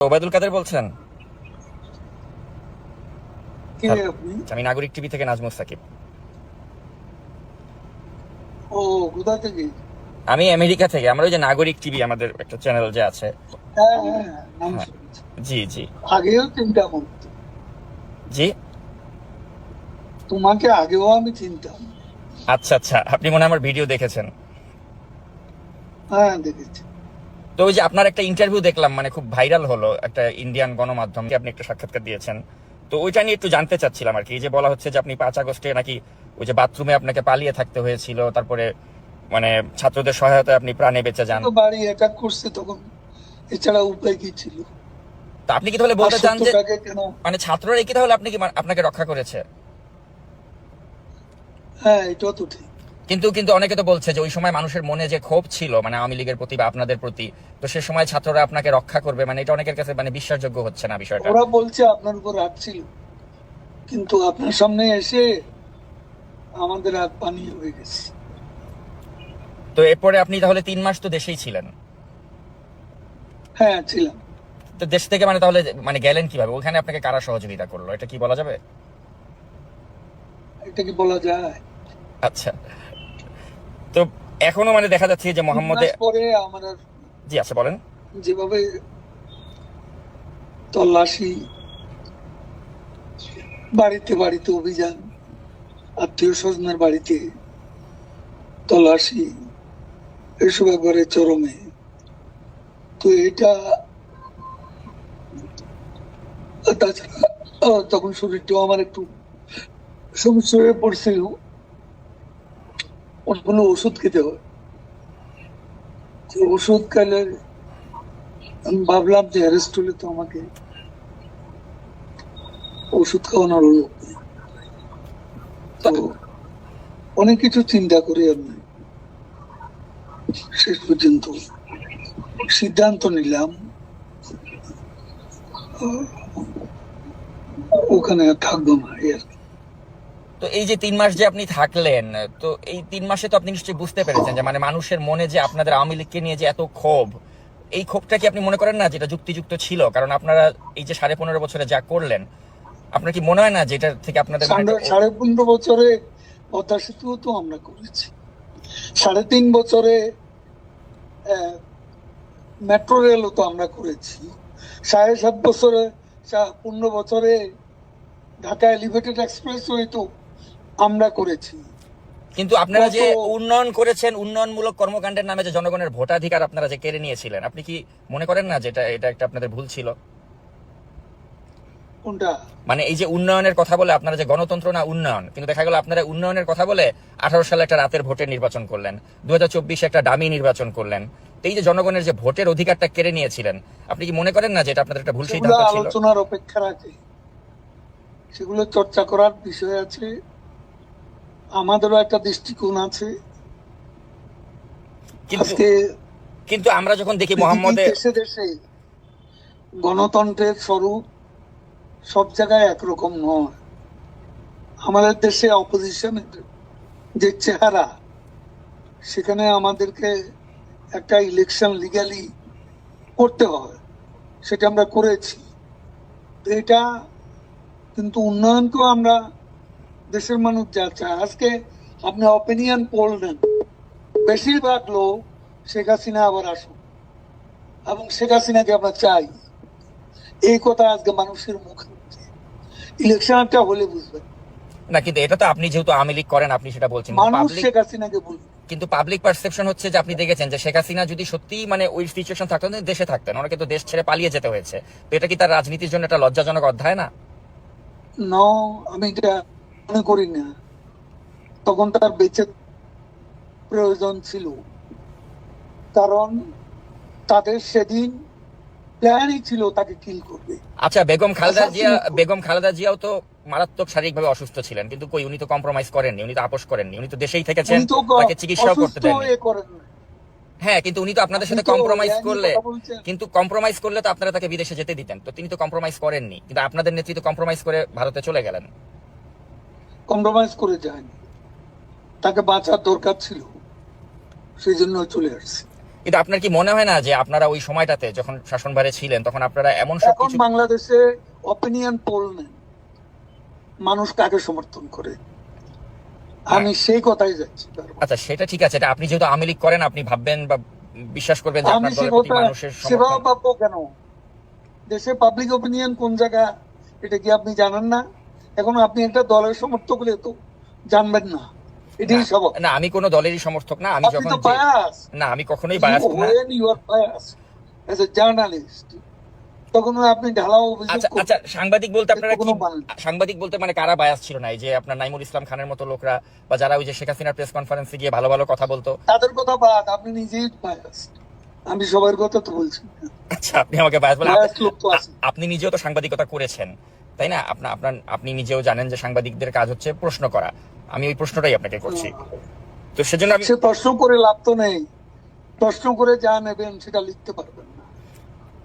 ওবায়দুল কাদের বলছেন? আমি নাগরিক টিভি থেকে নাজমুস সাকিব। ও কোথা থেকে? আমি আমেরিকা থেকে আমরা ওই যে নাগরিক টিভি আমাদের একটা চ্যানেল যে আছে। হ্যাঁ হ্যাঁ হ্যাঁ। জি জি। আগেও চিন্তা করতো। জি? তোমাকে আগেও আমি চিনতাম। আচ্ছা আচ্ছা আপনি মনে হয় আমার ভিডিও দেখেছেন। হ্যাঁ দেখেছি। তো ওই যে আপনার একটা ইন্টারভিউ দেখলাম মানে খুব ভাইরাল হলো একটা ইন্ডিয়ান গণমাধ্যমকে আপনি একটা সাক্ষাৎকার দিয়েছেন। তো ওইটা নিয়ে একটু জানতে চাচ্ছিলাম আর কি। যে বলা হচ্ছে যে আপনি পাঁচ আগস্টে নাকি ওই যে বাথরুমে আপনাকে পালিয়ে থাকতে হয়েছিল তারপরে মানে ছাত্রদের সহায়তায় আপনি প্রাণে বেঁচে যান। বাড়ি অ্যাটাক করছে তখন এছাড়া উপায় কি ছিল? তো আপনি কি তাহলে বলতে চান যে মানে ছাত্ররা কি তাহলে আপনি কি আপনাকে রক্ষা করেছে? হ্যাঁ এটাও তো ঠিক। কিন্তু কিন্তু অনেকে তো বলছে যে ওই সময় মানুষের মনে যে ক্ষোভ ছিল মানে আওয়ামী লীগের প্রতি বা আপনাদের প্রতি তো সে সময় ছাত্ররা আপনাকে রক্ষা করবে মানে এটা অনেকের কাছে মানে বিশ্বাসযোগ্য হচ্ছে না বিষয়টা। ওরা বলছে আপনার উপর রাগ ছিল কিন্তু আপনার সামনে এসে আমাদের হাত পানি হয়ে গেছে। তো এরপরে আপনি তাহলে তিন মাস তো দেশেই ছিলেন। হ্যাঁ ছিলাম। তো দেশ থেকে মানে তাহলে মানে গেলেন কীভাবে? ওখানে আপনাকে কারা সহযোগিতা করল? এটা কি বলা যাবে? এটা কি বলা যায়? আচ্ছা। তো এখনও মানে দেখা যাচ্ছে যে মোহাম্মদে পরে জি আচ্ছা বলেন। যেভাবে তল্লাশি বাড়িতে বাড়িতে অভিযান আত্মীয় স্বজনের বাড়িতে তল্লাশি এসব একবারে চরমে। তো এটা তাছাড়া তখন শরীরটাও আমার একটু সমস্যা হয়ে পড়ছিল। কোনো ওষুধ খেতে হয়। ওষুধ খেলে আমি ভাবলাম যে অ্যারেস্ট হলে তো আমাকে ওষুধ খাওয়ানোর অনেক কিছু চিন্তা করি আমি। শেষ পর্যন্ত সিদ্ধান্ত নিলাম ওখানে থাকব না, এই আর কি। তো এই যে তিন মাস যে আপনি থাকলেন তো এই তিন মাসে তো আপনি নিশ্চয়ই বুঝতে পেরেছেন যে মানে মানুষের মনে যে আপনাদের আওয়ামী লীগকে নিয়ে যে এত ক্ষোভ এই ক্ষোভটা কি আপনি মনে করেন না যেটা যুক্তিযুক্ত ছিল? কারণ আপনারা এই যে সাড়ে পনেরো বছরে যা করলেন আপনার কি মনে হয় না যে এটা থেকে আপনাদের সাড়ে- পনেরো বছরে পদ্মা সেতুও তো আমরা করেছি। সাড়ে তিন বছরে মেট্রো রেলও তো আমরা করেছি। সাড়ে সাত বছরে পনেরো বছরে ঢাকা এলিভেটেড এক্সপ্রেস তো আমরা করেছি। কিন্তু আপনারা যে উন্নয়ন করেছেন উন্নয়নমূলক কর্মকাণ্ডের নামে যে জনগণের ভোটাধিকার আপনারা যে কেড়ে নিয়েছিলেন আপনি কি মনে করেন না যেটা এটা একটা আপনাদের ভুল ছিল? কোনটা? মানে এই যে উন্নয়নের কথা বলে আপনারা যে গণতন্ত্র না উন্নয়ন কিন্তু দেখা গেল আপনারা উন্নয়নের কথা বলে আঠারো সালে একটা রাতের ভোটের নির্বাচন করলেন দু হাজার চব্বিশে একটা দামি নির্বাচন করলেন। এই যে জনগণের যে ভোটের অধিকারটা কেড়ে নিয়েছিলেন আপনি কি মনে করেন না যে এটা আপনাদের একটা ভুল সিদ্ধান্ত ছিল? আলোচনার অপেক্ষা রাখে সেগুলো চর্চা করার বিষয় আছে। আমাদেরও একটা দৃষ্টিকোণ আছে। কিন্তু আজকে কিন্তু আমরা যখন দেখি মোহাম্মদে দেশে দেশে গণতন্ত্রের স্বরূপ সব জায়গায় একরকম নয়। আমাদের দেশে অপোজিশনের যে চেহারা সেখানে আমাদেরকে একটা ইলেকশন লিগালি করতে হয় সেটা আমরা করেছি। এটা কিন্তু উন্নয়নকেও আমরা দেশের মানুষ যা চায়। আজকে আপনি অপিনিয়ন পোল নেন। বেশিরভাগ লোক শেখ হাসিনা আবার আসুন এবং শেখ হাসিনাকে আমরা চাই। এই কথা আজকে মানুষের মুখে ইলেকশনটা হলে বুঝবেন। না কিন্তু এটা তো আপনি যেহেতু আওয়ামী লীগ করেন আপনি সেটা বলছেন। মানুষ শেখ হাসিনাকে বলবে কিন্তু পাবলিক পারসেপশন হচ্ছে যে আপনি দেখেছেন যে শেখ হাসিনা যদি সত্যি মানে ওই সিচুয়েশন থাকতেন দেশে থাকতেন। ওনাকে তো দেশ ছেড়ে পালিয়ে যেতে হয়েছে। তো এটা কি তার রাজনীতির জন্য একটা লজ্জাজনক অধ্যায় না? ন আমি এটা মনে করি না। তখন তার বেঁচে প্রয়োজন ছিল। কারণ তাদের সেদিন প্ল্যানই ছিল তাকে কিল করবে আচ্ছা বেগম খালেদা আচ্ছা, জিয়া বেগম খালেদা জিয়াও তো মারাত্মক শারীরিকভাবে অসুস্থ ছিলেন কিন্তু কই উনি তো কম্প্রোমাইজ করেননি উনি তো আপোষ করেননি উনি তো দেশেই থেকেছেন তাকে চিকিৎসাও করতে দেননি। হয়ে। হ্যাঁ কিন্তু উনি তো আপনাদের সাথে কম্প্রোমাইজ করলে কিন্তু কম্প্রোমাইজ করলে তো আপনারা তাকে বিদেশে যেতে দিতেন তো তিনি তো কম্প্রোমাইজ করেননি কিন্তু আপনাদের নেতৃত্ব কম্প্রোমাইজ করে ভারতে চলে গেলেন। কম্প্রোমাইজ করে যায়নি। তাকে বাঁচার দরকার ছিল। সেই জন্য চলে আসছে। কিন্তু আপনার কি মনে হয় না যে আপনারা ওই সময়টাতে যখন শাসনভারে ছিলেন তখন আপনারা এমন সব কিছু বাংলাদেশে অপিনিয়ন পোল নেন মানুষ কাকে সমর্থন করে? আমি সেই কথাই যাচ্ছি আচ্ছা সেটা ঠিক আছে। এটা আপনি যেহেতু আওয়ামী লীগ করেন আপনি ভাববেন বা বিশ্বাস করবেন যে আপনার দলের প্রতি মানুষের সেভাবে কেন? দেশে পাবলিক অপিনিয়ন কোন জায়গা? এটা কি আপনি জানেন না? এখন আপনি একটা দলের সমর্থক হলে তো জানবেন না। এটাই স্বভাব না আমি কোনো দলেরই সমর্থক না আমি যখন বায়াস না আমি কখনোই বায়াস না। you are biased as a journalist তখন আপনি ঢালাও আচ্ছা আচ্ছা সাংবাদিক বলতে আপনারা কি মানে সাংবাদিক বলতে মানে কারা বায়াস ছিল না? এই যে আপনার নাইমুল ইসলাম খানের মতো লোকরা বা যারা ওই যে শেখ হাসিনার প্রেস কনফারেন্সে গিয়ে ভালো ভালো কথা বলতো। তাদের কথা বাদ আপনি নিজেই বায়াস আমি সবার কথা তো বলছি। আচ্ছা আপনি আমাকে বায়াস বলেন। আপনি নিজেও তো সাংবাদিকতা করেছেন। তাই না? আপনার আপনার আপনি নিজেও জানেন যে সাংবাদিকদের কাজ হচ্ছে প্রশ্ন করা। আমি ওই প্রশ্নটাই আপনাকে করছি। তো সেজন্য আমি প্রশ্ন করে লাভ তো নেই। প্রশ্ন করে যা নেবেন সেটা লিখতে পারবেন না।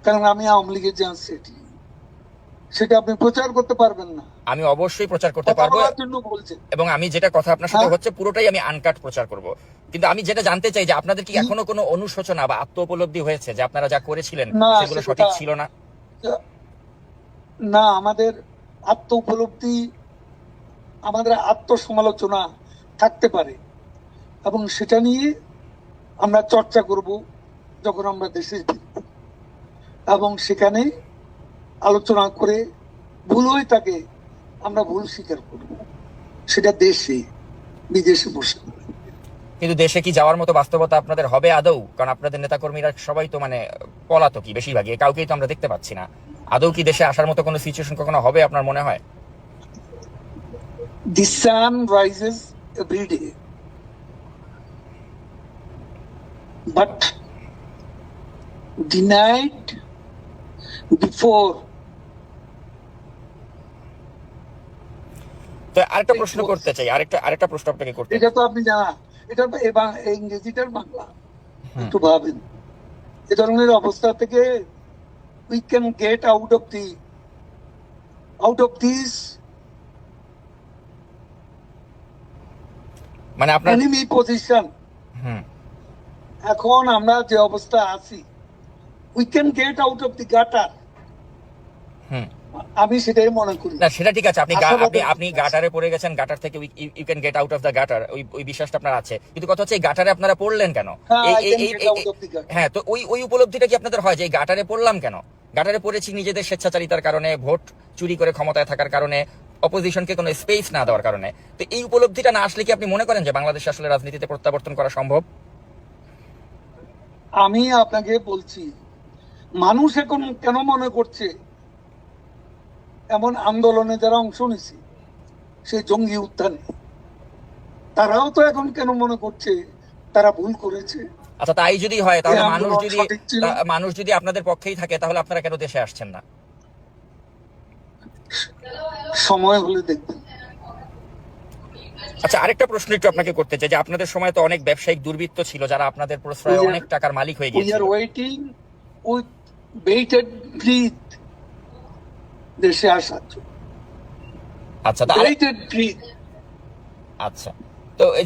কারণ আমি আওয়ামী লীগের যে সেটি সেটা আপনি প্রচার করতে পারবেন না। আমি অবশ্যই প্রচার করতে পারব। এবং আমি যেটা কথা আপনার সাথে হ্যাঁ। হচ্ছে পুরোটাই আমি আনকাট প্রচার করব। কিন্তু আমি যেটা জানতে চাই যে আপনাদের কি এখনও কোনো অনুশোচনা বা আত্ম উপলব্ধি হয়েছে যে আপনারা যা করেছিলেন সেগুলো সঠিক ছিল না? না, আমাদের আত্ম উপলব্ধি আমাদের আত্মসমালোচনা থাকতে পারে। এবং সেটা নিয়ে আমরা চর্চা করব যখন আমরা দেশে এবং সেখানে আলোচনা করে ভুল হয়ে থাকে আমরা ভুল স্বীকার করব। সেটা দেশে, বিদেশে বসে। কিন্তু দেশে কি যাওয়ার মতো বাস্তবতা আপনাদের হবে আদৌ? কারণ আপনাদের নেতাকর্মীরা সবাই তো মানে পলাতকই, বেশিরভাগই। কাউকেই তো আমরা দেখতে পাচ্ছি না। আদৌ কি দেশে আসার মতো কোনো সিচুয়েশন কখনো হবে আপনার মনে হয়? The sun rises every day. But the night before তো আরেকটা প্রশ্ন করতে চাই আরেকটা আরেকটা প্রশ্ন আপনাকে করতে এটা তো আপনি জানা এটা ইংরেজিটার বাংলা। একটু ভাবেন। এ ধরনের অবস্থা থেকে we can get out of the out of this মানে আপনার এনিমি পজিশন হুম। এখন আমরা যে অবস্থা আছি we can get out of the gutter hmm. আমি সেটাই মনে করি। না সেটা ঠিক আছে। আপনি আপনি আপনি। গাটারে পড়ে গেছেন গাটার থেকে you can get out of the gutter ওই ওই বিশ্বাসটা আপনার আছে। কিন্তু কথা হচ্ছে এই গাটারে আপনারা পড়লেন কেন? হ্যাঁ, can get out of. হ্যাঁ তো ওই ওই উপলব্ধিটা কি আপনাদের হয় যে এই গাটারে পড়লাম কেন? গাটারে পড়েছি নিজেদের স্বেচ্ছাচারিতার কারণে, ভোট চুরি করে ক্ষমতায় থাকার কারণে অপোজিশনকে কোনো স্পেস না দেওয়ার কারণে। তো এই উপলব্ধিটা না আসলে কি আপনি মনে করেন যে বাংলাদেশে আসলে রাজনীতিতে প্রত্যাবর্তন করা সম্ভব? আমি আপনাকে বলছি, মানুষ এখন কেন মনে করছে, এমন আন্দোলনে যারা অংশ নিছে সেই জঙ্গি উত্থানে তারাও তো এখন কেন মনে করছে, তারা ভুল করেছে? আচ্ছা তাই যদি হয় তাহলে মানুষ যদি মানুষ যদি আপনাদের পক্ষেই থাকে তাহলে আপনারা কেন দেশে আসছেন না? সময় হলে দেখবেন। আচ্ছা আরেকটা প্রশ্ন একটু আপনাকে করতে চাই যে আপনাদের সময় তো অনেক ব্যবসায়িক দুর্বৃত্ত ছিল যারা আপনাদের প্রশ্রয়ে অনেক টাকার মালিক হয়ে গিয়েছিল। We are waiting with bated breath দেশে আসার আচ্ছা তা বেটেড ব্রিথ আচ্ছা তো এই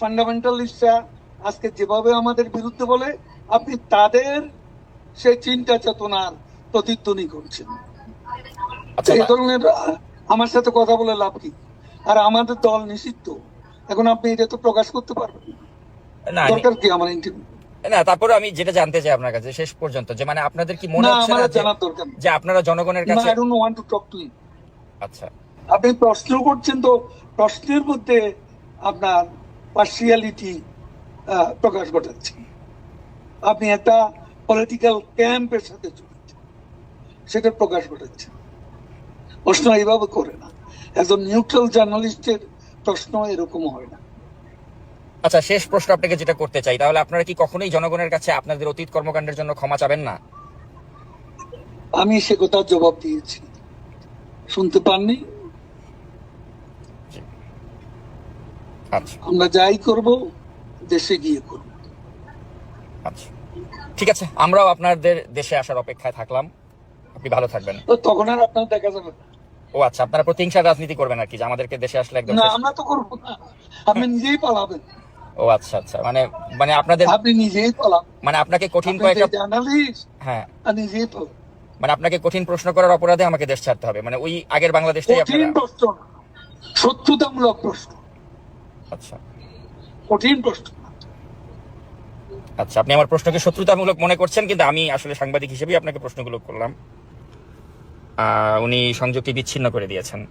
ফান্ডামেন্টালিস্টরা আজকে যেভাবে আমাদের বিরুদ্ধে বলে আপনি তাদের সেই চিন্তা চেতনার প্রতিধ্বনি করছেন। আচ্ছা এই ধরনের আমার সাথে কথা বলে লাভ কি? আর আমাদের দল নিষিদ্ধ। এখন আপনি এটা তো প্রকাশ করতে পারবেন না। দরকার কি আমার ইন্টারভিউ না তারপরে আমি যেটা জানতে চাই আপনার কাছে শেষ পর্যন্ত যে মানে আপনাদের কি মনে হচ্ছে না যে আপনারা জনগণের কাছে I don't want to talk to আচ্ছা। আপনি প্রশ্ন করছেন তো প্রশ্নের মধ্যে আপনার পার্সিয়ালিটি প্রকাশ ঘটাচ্ছেন আপনি একটা পলিটিক্যাল ক্যাম্পের সাথে জড়িত সেটা প্রকাশ ঘটাচ্ছেন প্রশ্ন এইভাবে করে না। একজন নিউট্রাল জার্নালিস্টের প্রশ্ন এরকম হয় না। আচ্ছা শেষ প্রশ্ন আপনাকে যেটা করতে চাই তাহলে আপনারা কি কখনোই জনগণের কাছে আপনাদের অতীত কর্মকাণ্ডের জন্য ক্ষমা চাবেন না? আমি সে কথা জবাব দিয়েছি। শুনতে পাননি আচ্ছা আমরা যাই করব দেশে গিয়ে করব। আচ্ছা। ঠিক আছে আমরাও আপনাদের দেশে আসার অপেক্ষায় থাকলাম। আপনি ভালো থাকবেন। তখন আর আপনার দেখা যাবে ও আচ্ছা আপনারা প্রতিহিংসার রাজনীতি করবেন আর কি যে আমাদেরকে দেশে আসলে একদম না আমরা তো করব না। আপনি নিজেই পালাবেন। ও আচ্ছা আচ্ছা মানে মানে আপনাদের আপনি নিজেই পালাবেন। মানে আপনাকে কঠিন কয়েকটা জার্নালিস্ট হ্যাঁ। নিজেই পালাবেন। মানে আপনাকে কঠিন প্রশ্ন করার অপরাধে আমাকে দেশ ছাড়তে হবে। মানে ওই আগের বাংলাদেশটাই কঠিন আপনারা সত্যতামূলক প্রশ্ন। আচ্ছা। কঠিন প্রশ্ন। আচ্ছা আপনি আমার প্রশ্নকে শত্রুতামূলক মনে করছেন কিন্তু আমি আসলে সাংবাদিক হিসেবেই আপনাকে প্রশ্নগুলো করলাম। আহ, উনি সংযোগটি বিচ্ছিন্ন করে দিয়েছেন।